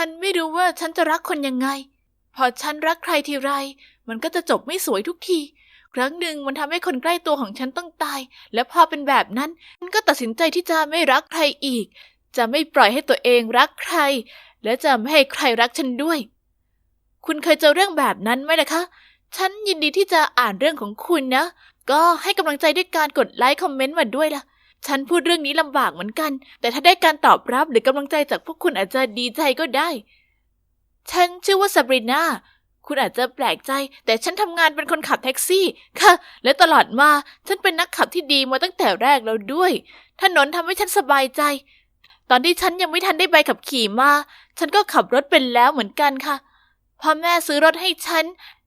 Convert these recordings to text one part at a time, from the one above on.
ฉันไม่รู้ว่าฉันจะรักคนยังไง พอฉันรักใครทีไร มันก็จะจบไม่สวยทุกที ครั้งหนึ่งมันทำให้คนใกล้ตัวของฉันต้องตาย และพอเป็นแบบนั้นฉันก็ตัดสินใจที่จะไม่รักใครอีก จะไม่ปล่อยให้ตัวเองรักใคร และจะไม่ให้ใครรักฉันด้วย คุณเคยเจอเรื่องแบบนั้นไหมล่ะคะ ฉันยินดีที่จะอ่านเรื่องของคุณนะ ก็ให้กำลังใจด้วยการกดไลค์คอมเมนต์มาด้วยล่ะ ฉันพูดเรื่องนี้ลำบากเหมือนกัน แต่ถ้าได้การตอบรับหรือกำลังใจจากพวกคุณอาจจะดีใจก็ได้ ฉันชื่อว่าซาบรีนาคุณอาจจะแปลกใจ แต่ฉันทำงานเป็นคนขับแท็กซี่ ค่ะ และตลอดมาฉันเป็นนักขับที่ดีมาตั้งแต่แรกแล้วด้วย ถนนทำให้ฉันสบายใจ ตอนที่ฉันยังไม่ทันได้ใบขับขี่มา ฉันก็ขับรถเป็นแล้วเหมือนกันค่ะพ่อแม่ซื้อรถให้ฉัน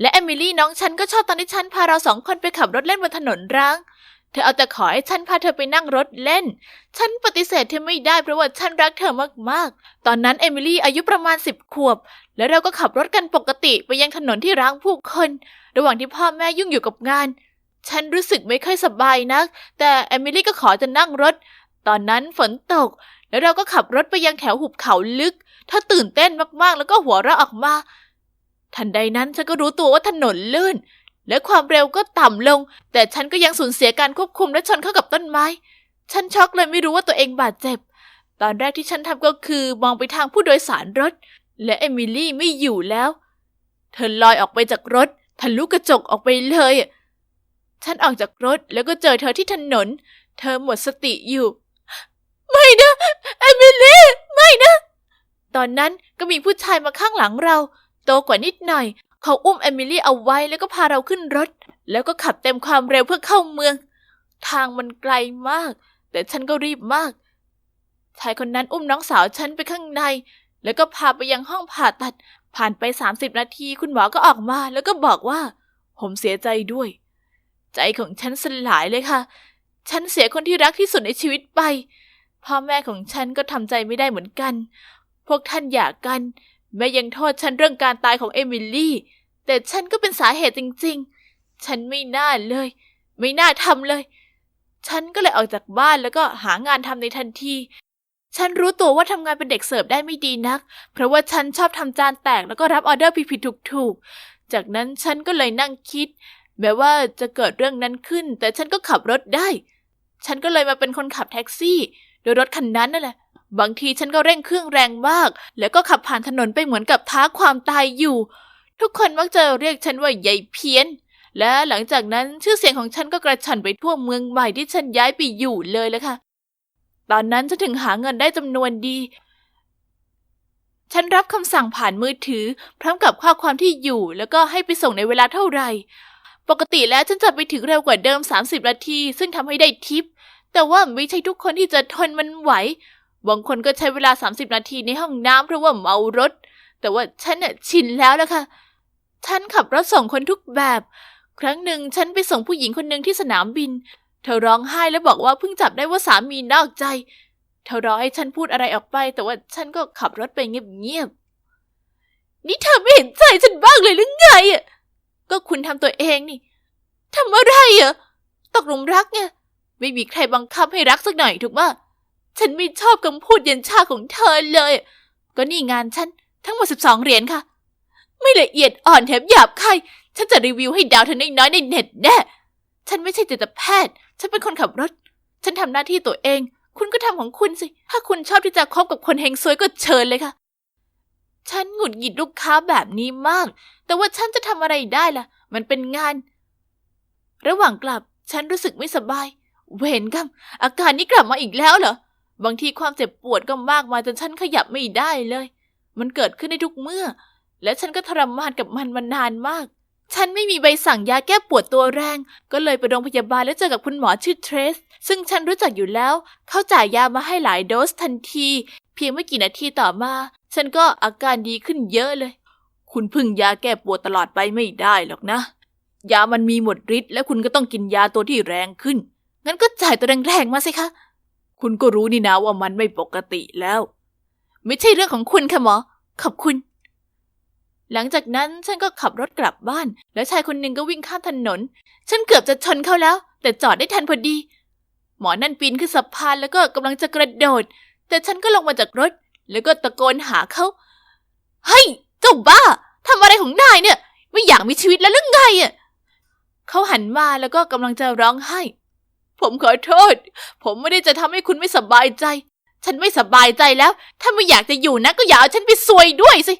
และเอมิลี่น้องฉันก็ชอบตอนที่ฉันพาเราสองคนไปขับรถเล่นบนถนนร้าง เธอเอาแต่ขอให้ฉันพาเธอไปนั่งรถเล่น ฉันปฏิเสธเธอไม่ได้เพราะว่าฉันรักเธอมากๆ ตอนนั้นเอมิลี่อายุประมาณสิบขวบ แล้วเราก็ขับรถกันปกติไปยังถนนที่ร้างผู้คน ระหว่างที่พ่อแม่ยุ่งอยู่กับงาน ฉันรู้สึกไม่ค่อยสบายนัก แต่เอมิลี่ก็ขอจะนั่งรถ ตอนนั้นฝนตก แล้วเราก็ขับรถไปยังแถวหุบเขาลึกเธอตื่นเต้นมากๆ แล้วก็หัวเราะออกมา ทันใดนั้นฉันก็รู้ตัวว่าถนนลื่น และความเร็วก็ต่ำลง แต่ฉันก็ยังสูญเสียการควบคุมและชนเข้ากับต้นไม้ ฉันช็อกเลยไม่รู้ว่าตัวเองบาดเจ็บ ตอนแรกที่ฉันทำก็คือมองไปทางผู้โดยสารรถ และเอมิลี่ไม่อยู่แล้ว เธอลอยออกไปจากรถทะลุกระจกออกไปเลย ฉันออกจากรถแล้วก็เจอเธอที่ถนน เธอหมดสติอยู่ ไม่นะเอมิลี่ ไม่นะ ตอนนั้นก็มีผู้ชายมาข้างหลังเรา โตกว่านิดหน่อย เขาอุ้มเอมิลี่เอาไว้แล้วก็พาเราขึ้นรถ แล้วก็ขับเต็มความเร็วเพื่อเข้าเมือง ทางมันไกลมาก แต่ฉันก็รีบมาก ชายคนนั้นอุ้มน้องสาวฉันไปข้างใน แล้วก็พาไปยังห้องผ่าตัด ผ่านไป30นาทีคุณหมอก็ออกมาแล้วก็บอกว่า ผมเสียใจด้วย ใจของฉันสลายเลยค่ะ ฉันเสียคนที่รักที่สุดในชีวิตไปพ่อแม่ของฉันก็ทำใจไม่ได้เหมือนกัน พวกท่านหย่ากัน แม่ยังโทษฉันเรื่องการตายของเอมิลี่ แต่ฉันก็เป็นสาเหตุจริง ๆ ฉันไม่น่าเลย ไม่น่าทำเลย ฉันก็เลยออกจากบ้านแล้วก็หางานทำในทันที ฉันรู้ตัวว่าทำงานเป็นเด็กเสิร์ฟได้ไม่ดีนัก เพราะว่าฉันชอบทำจานแตกแล้วก็รับออเดอร์ผิดๆถูกๆ จากนั้นฉันก็เลยนั่งคิด แม้ว่าจะเกิดเรื่องนั้นขึ้น แต่ฉันก็ขับรถได้ ฉันก็เลยมาเป็นคนขับแท็กซี่ โดยรถคันนั้นนั่นแหละ บางทีฉันก็เร่งเครื่องแรงมาก แล้วก็ขับผ่านถนนไปเหมือนกับท้าความตายอยู่ ทุกคนมักจะเรียกฉันว่ายายเพี้ยน และหลังจากนั้นชื่อเสียงของฉันก็กระฉันไปทั่วเมืองใหม่ที่ฉันย้ายไปอยู่เลยล้วค่ะ ตอนนั้นฉันถึงหาเงินได้จำนวนดี ฉันรับคำสั่งผ่านมือถือ พร้อมกับข้อความที่อยู่ แล้วก็ให้ไปส่งในเวลาเท่าไหร่ ปกติแล้วฉันจะไปถึงเร็วกว่าเดิม 30 นาที ซึ่งทำให้ได้ทิปแต่ว่าไม่ใช่ทุกคนที่จะทนมันไหว บางคนก็ใช้เวลา 30 นาทีในห้องน้ำเพราะว่าเมารถ แต่ว่าฉันน่ะชินแล้วละค่ะ ฉันขับรถส่งคนทุกแบบ ครั้งหนึ่งฉันไปส่งผู้หญิงคนหนึ่งที่สนามบิน เธอร้องไห้แล้วบอกว่าเพิ่งจับได้ว่าสามีนอกใจ เธอรอให้ฉันพูดอะไรออกไป แต่ว่าฉันก็ขับรถไปเงียบๆ นี่เธอไม่เห็นใจฉันบ้างเลยหรือไงอะ ก็คุณทำตัวเองนี่ทำอะไรอะ ตกหลุมรักไง ไม่มีใครบังคับให้รักสักหน่อยถูกปะ ฉันไม่ชอบคำพูดเย็นชาของเธอเลย ก็นี่งานฉันทั้งหมดสิบสองเหรียญค่ะ ไม่ละเอียดอ่อนแถมหยาบคายฉันจะรีวิวให้ดาวเธอน้อยๆในเน็ตแน่ ฉันไม่ใช่จิตแพทย์ ฉันเป็นคนขับรถ ฉันทำหน้าที่ตัวเอง คุณก็ทำของคุณสิ ถ้าคุณชอบที่จะคบกับคนเฮงซวยก็เชิญเลยค่ะ ฉันหงุดหงิดลูกค้าแบบนี้มาก แต่ว่าฉันจะทำอะไรได้ล่ะ มันเป็นงาน ระหว่างกลับฉันรู้สึกไม่สบาย เวรกรรมอาการนี้กลับมาอีกแล้วเหรอ บางทีความเจ็บปวดก็มากมายจนฉันขยับไม่ได้เลย มันเกิดขึ้นได้ทุกเมื่อ และฉันก็ทรมานกับมันมานานมาก ฉันไม่มีใบสั่งยาแก้ปวดตัวแรง ก็เลยไปโรงพยาบาลแล้วเจอกับคุณหมอชื่อเทรส ซึ่งฉันรู้จักอยู่แล้ว เขาจ่ายยามาให้หลายโดสทันที เพียงไม่กี่นาทีต่อมา ฉันก็อาการดีขึ้นเยอะเลย คุณพึ่งยาแก้ปวดตลอดไปไม่ได้หรอกนะ ยามันมีหมดฤทธิ์และคุณก็ต้องกินยาตัวที่แรงขึ้น งั้นก็จ่ายตัวแรงๆมาสิคะ คุณก็รู้นี่นะว่ามันไม่ปกติแล้ว ไม่ใช่เรื่องของคุณค่ะหมอ ขอบคุณ หลังจากนั้นฉันก็ขับรถกลับบ้าน แล้วชายคนหนึ่งก็วิ่งข้ามถนน ฉันเกือบจะชนเขาแล้ว แต่จอดได้ทันพอดี หมอนั่นปีนขึ้นสะพานแล้วก็กำลังจะกระโดด แต่ฉันก็ลงมาจากรถ แล้วก็ตะโกนหาเขาเฮ้ยเจ้าบ้าทำอะไรของนายเนี่ย ไม่อยากมีชีวิตแล้วหรือไงอะเขาหันมาแล้วก็กำลังจะร้องไห้ ผมขอโทษ ผมไม่ได้จะทำให้คุณไม่สบายใจ ฉันไม่สบายใจแล้ว ถ้าไม่อยากจะอยู่นะก็อย่าเอาฉันไปซวยด้วยสิ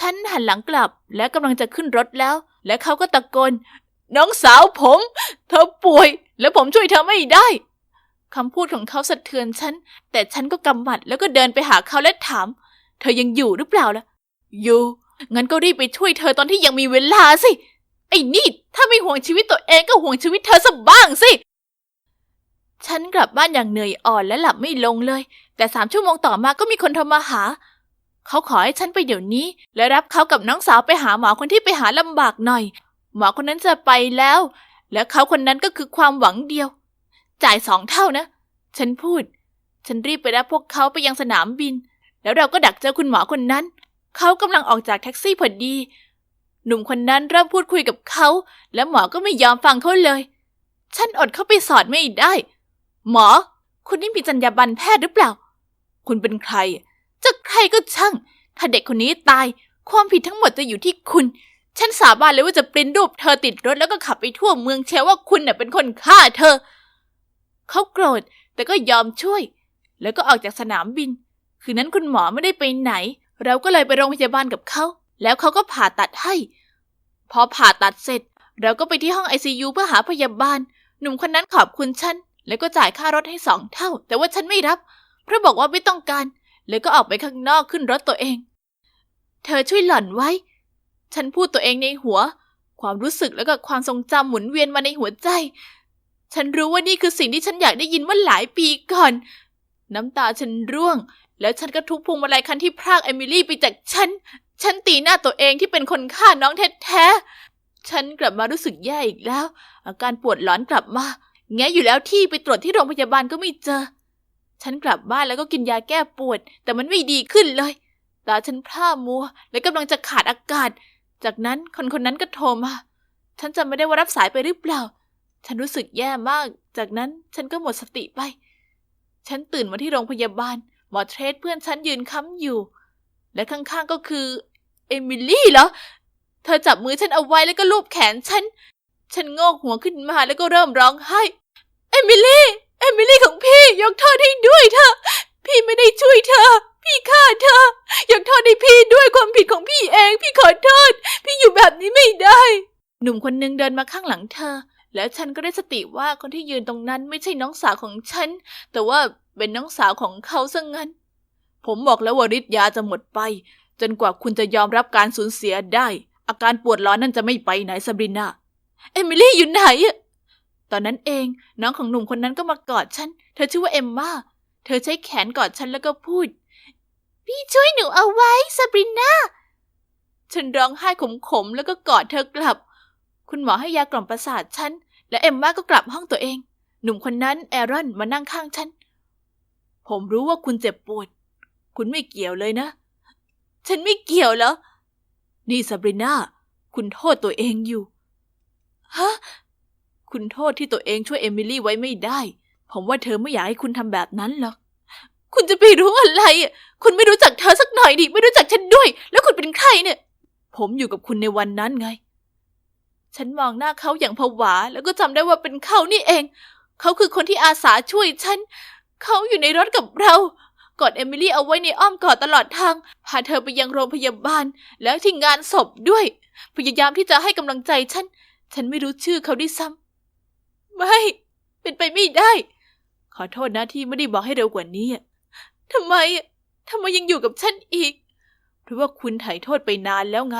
ฉันหันหลังกลับและกำลังจะขึ้นรถแล้ว และเขาก็ตะโกน น้องสาวผม เธอป่วย แล้วผมช่วยเธอไม่ได้คำพูดของเขาสะเทือนฉัน แต่ฉันก็กำหมัดแล้วก็เดินไปหาเขาและถาม เธอยังอยู่หรือเปล่าล่ะ อยู่ งั้นก็รีบไปช่วยเธอตอนที่ยังมีเวลาสิ ไอ้นี่ ถ้าไม่ห่วงชีวิตตัวเองก็ห่วงชีวิตเธอสักบ้างสิ ฉันกลับบ้านอย่างเหนื่อยอ่อนและหลับไม่ลงเลย แต่สามชั่วโมงต่อมาก็มีคนโทรมาหา เขาขอให้ฉันไปเดี๋ยวนี้ และรับเขากับน้องสาวไปหาหมอคนที่ไปหาลำบากหน่อย หมอคนนั้นจะไปแล้ว และเขาคนนั้นก็คือความหวังเดียว จ่ายสองเท่านะ ฉันพูด ฉันรีบไปรับพวกเขาไปยังสนามบิน แล้วเราก็ดักเจอคุณหมอคนนั้น เขากำลังออกจากแท็กซี่พอดี หนุ่มคนนั้นเริ่มพูดคุยกับเขา และหมอก็ไม่ยอมฟังเขาเลย ฉันอดเข้าไปสอดไม่ได้ หมอ คุณนี่มีจรรยาบรรณแพทย์หรือเปล่า คุณเป็นใคร จะใครก็ช่าง ถ้าเด็กคนนี้ตาย ความผิดทั้งหมดจะอยู่ที่คุณ ฉันสาบานเลยว่าจะปริ้นรูปเธอติดรถแล้วก็ขับไปทั่วเมืองเชียวว่าคุณเน่ะเป็นคนฆ่าเธอ เขาโกรธแต่ก็ยอมช่วย แล้วก็ออกจากสนามบิน คืนนั้นคุณหมอไม่ได้ไปไหน เราก็เลยไปโรงพยาบาลกับเขา แล้วเขาก็ผ่าตัดให้ พอผ่าตัดเสร็จ เราก็ไปที่ห้องไอซียูเพื่อหาพยาบาล หนุ่มคนนั้นขอบคุณฉัน แล้วก็จ่ายค่ารถให้สองเท่า แต่ว่าฉันไม่รับ เพราะบอกว่าไม่ต้องการ แล้วก็ออกไปข้างนอกขึ้นรถตัวเอง เธอช่วยหล่อนไว้ ฉันพูดตัวเองในหัว ความรู้สึกแล้วก็ความทรงจำหมุนเวียนมาในหัวใจ ฉันรู้ว่านี่คือสิ่งที่ฉันอยากได้ยินเมื่อหลายปีก่อน น้ำตาฉันร่วง แล้วฉันก็ทุบพวงมาลัยคันที่พรากเอมิลี่ไปจากฉัน ฉันตีหน้าตัวเองที่เป็นคนฆ่าน้องแท้ๆฉันกลับมารู้สึกแย่อีกแล้ว อาการปวดหลอนกลับมา แงอยู่แล้วที่ไปตรวจที่โรงพยาบาลก็ไม่เจอ ฉันกลับบ้านแล้วก็กินยาแก้ปวด แต่มันไม่ดีขึ้นเลย ตาฉันพร่ามัว และกำลังจะขาดอากาศ จากนั้นคนคนนั้นก็โทรมา ฉันจำไม่ได้ว่ารับสายไปหรือเปล่า ฉันรู้สึกแย่มาก จากนั้นฉันก็หมดสติไป ฉันตื่นมาที่โรงพยาบาล หมอเทรดเพื่อนฉันยืนค้ำอยู่ และข้างๆก็คือ เอมิลี่เหรอ เธอจับมือฉันเอาไว้แล้วก็ลูบแขนฉัน ฉันงอกหัวขึ้นมาแล้วก็เริ่มร้องไห้ เอมิลี่ เอมิลี่ของพี่ยกโทษให้ด้วยเถอะ พี่ไม่ได้ช่วยเธอ พี่ฆ่าเธอยกโทษให้พี่ด้วยความผิดของพี่เอง พี่ขอโทษ พี่อยู่แบบนี้ไม่ได้ หนุ่มคนนึงเดินมาข้างหลังเธอ แล้วฉันก็ได้สติว่าคนที่ยืนตรงนั้นไม่ใช่น้องสาวของฉัน แต่ว่าเป็นน้องสาวของเขาซะงั้น ผมบอกแล้วว่าฤทธิ์ยาจะหมดไป จนกว่าคุณจะยอมรับการสูญเสียได้ อาการปวดร้อนนั่นจะไม่ไปไหนซาบริน่า เอมิลี่อยู่ไหนอะตอนนั้นเองน้องของหนุ่มคนนั้นก็มากอดฉัน เธอชื่อว่าเอมมาเธอใช้แขนกอดฉันแล้วก็พูด พี่ช่วยหนูเอาไว้ซาบริน่าฉันร้องไห้ขมๆแล้วก็กอดเธอกลับ คุณหมอให้ยากล่อมประสาทฉัน และเอมมาก็กลับห้องตัวเอง หนุ่มคนนั้นแอรอนมานั่งข้างฉัน ผมรู้ว่าคุณเจ็บปวด คุณไม่เกี่ยวเลยนะ ฉันไม่เกี่ยวเหรอ นี่ซาบริน่า คุณโทษตัวเองอยู่ ฮะ คุณโทษที่ตัวเองช่วยเอมิลี่ไว้ไม่ได้ ผมว่าเธอไม่อยากให้คุณทำแบบนั้นหรอก คุณจะไปรู้อะไรอะคุณไม่รู้จักเธอสักหน่อยดิ ไม่รู้จักฉันด้วย แล้วคุณเป็นใครเนี่ย ผมอยู่กับคุณในวันนั้นไง ฉันมองหน้าเขาอย่างผวา แล้วก็จำได้ว่าเป็นเขานี่เอง เขาคือคนที่อาสาช่วยฉัน เขาอยู่ในรถกับเรากอดเอมิลี่เอาไว้ในอ้อมกอดตลอดทาง พาเธอไปยังโรงพยาบาล แล้วที่งานศพด้วย พยายามที่จะให้กำลังใจฉัน ฉันไม่รู้ชื่อเขาด้วยซ้ำ ไม่ เป็นไปไม่ได้ ขอโทษนะที่ไม่ได้บอกให้เร็วกว่านี้อะทำไมอะทำไมยังอยู่กับฉันอีก เพราะว่าคุณไถ่โทษไปนานแล้วไง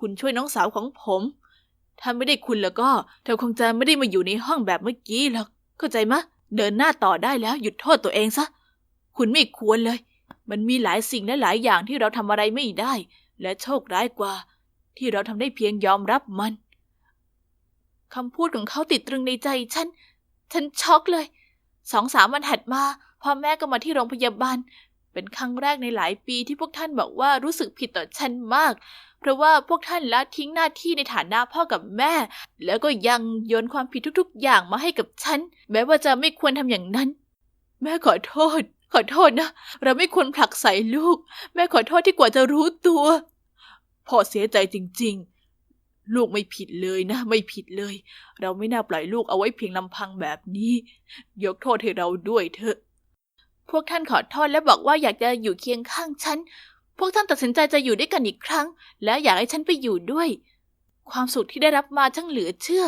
คุณช่วยน้องสาวของผม ถ้าไม่ได้คุณแล้วก็ เธอคงจะไม่ได้มาอยู่ในห้องแบบเมื่อกี้หรอก เข้าใจมะ เดินหน้าต่อได้แล้ว หยุดโทษตัวเองซะ คุณไม่ควรเลย มันมีหลายสิ่งและหลายอย่างที่เราทำอะไรไม่ได้ และโชคร้ายกว่า ที่เราทำได้เพียงยอมรับมัน คำพูดของเขาติดตรึงในใจฉัน ฉันช็อกเลย สองสามวันถัดมาพ่อแม่ก็มาที่โรงพยาบาล เป็นครั้งแรกในหลายปีที่พวกท่านบอกว่ารู้สึกผิดต่อฉันมาก เพราะว่าพวกท่านละทิ้งหน้าที่ในฐานะพ่อกับแม่ แล้วก็ยังโยนความผิดทุกๆ อย่างมาให้กับฉัน แม้ว่าจะไม่ควรทำอย่างนั้น แม่ขอโทษ ขอโทษนะ เราไม่ควรผลักใส่ลูก แม่ขอโทษที่กว่าจะรู้ตัวพ่อเสียใจจริงๆ ลูกไม่ผิดเลยนะ ไม่ผิดเลย เราไม่น่าปล่อยลูกเอาไว้เพียงลำพังแบบนี้ ยกโทษให้เราด้วยเถอะ พวกท่านขอโทษและบอกว่าอยากจะอยู่เคียงข้างฉัน พวกท่านตัดสินใจจะอยู่ด้วยกันอีกครั้ง และอยากให้ฉันไปอยู่ด้วย ความสุขที่ได้รับมาช่างเหลือเชื่อ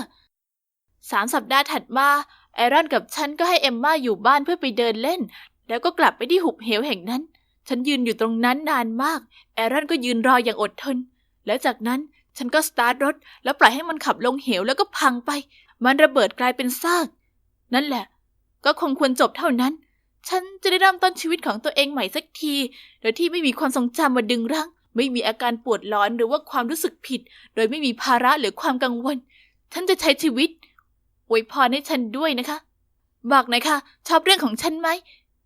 สามสัปดาห์ถัดมาแอรอนกับฉันก็ให้เอมมาอยู่บ้านเพื่อไปเดินเล่น แล้วก็กลับไปที่หุบเหวแห่งนั้น ฉันยืนอยู่ตรงนั้นนานมาก แอรอนก็ยืนรออย่างอดทน และจากนั้น ฉันก็สตาร์ทรถแล้วปล่อยให้มันขับลงเหวแล้วก็พังไป มันระเบิดกลายเป็นซาก นั่นแหละ ก็คงควรจบเท่านั้น ฉันจะได้เริ่มต้นชีวิตของตัวเองใหม่สักที โดยที่ไม่มีความทรงจำมาดึงรั้ง ไม่มีอาการปวดร้อนหรือว่าความรู้สึกผิด โดยไม่มีภาระหรือความกังวล ฉันจะใช้ชีวิตอวยพรให้ฉันด้วยนะคะ บอกหน่อยค่ะ ชอบเรื่องของฉันไหม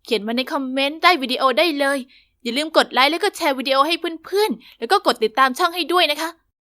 เขียนมาในคอมเมนต์ใต้วิดีโอได้เลย อย่าลืมกดไลค์แล้วก็แชร์วิดีโอให้เพื่อนๆ แล้วก็กดติดตามช่องให้ด้วยนะคะ